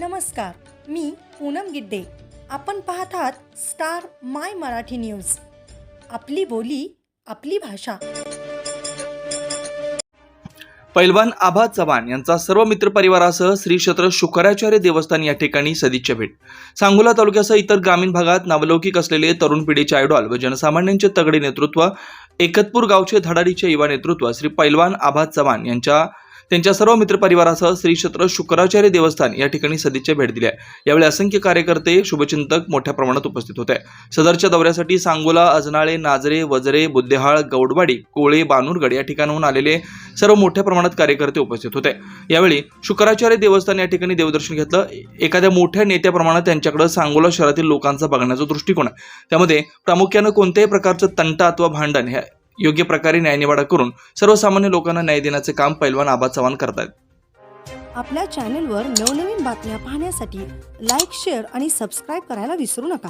नमस्कार मी पूनम गिड्डे. आपण पाहत आहात स्टार माय मराठी न्यूज. आपली बोली आपली भाषा. पैलवान आभा चव्हाण यांचा सर्व मित्रपरिवारासह श्री क्षेत्र शुक्राचार्य देवस्थान या ठिकाणी सदिच्छा भेट. सांगोला तालुक्यासह इतर ग्रामीण भागात नावलौकिक असलेले तरुण पिढीचे आयडॉल व जनसामान्यांचे तगडे नेतृत्व एकतपूर गावचे धडाडीचे युवा नेतृत्व श्री पैलवान आभा चव्हाण यांच्या त्यांच्या सर्व मित्रपरिवारासह श्री क्षेत्र शुक्राचार्य देवस्थान या ठिकाणी सदिच्छा भेट दिली आहे. यावेळी असंख्य कार्यकर्ते शुभचिंतक मोठ्या प्रमाणात उपस्थित होते. सदरच्या दौऱ्यासाठी सांगोला अजनाळे नाजरे वजरे बुद्धेहाळ गौडवाडी कोळे बानूरगड या ठिकाणाहून आलेले सर्व मोठ्या प्रमाणात कार्यकर्ते उपस्थित होते. यावेळी शुक्राचार्य देवस्थान या ठिकाणी देवदर्शन घेतलं. एखाद्या मोठ्या नेत्याप्रमाणे त्यांच्याकडे सांगोला शहरातील लोकांचा बघण्याचा दृष्टिकोन आहे. त्यामध्ये प्रामुख्यानं कोणत्याही प्रकारचं तंटा अथवा भांडण हे योग्य प्रकारे न्यायनिवाडा करून सर्वसामान्य लोकांना न्याय देण्याचे काम पैलवान आबा चव्हाण करतायत. आपल्या चॅनेलवर नवनवीन बातम्या पाहण्यासाठी लाईक शेअर आणि सबस्क्राईब करायला विसरू नका.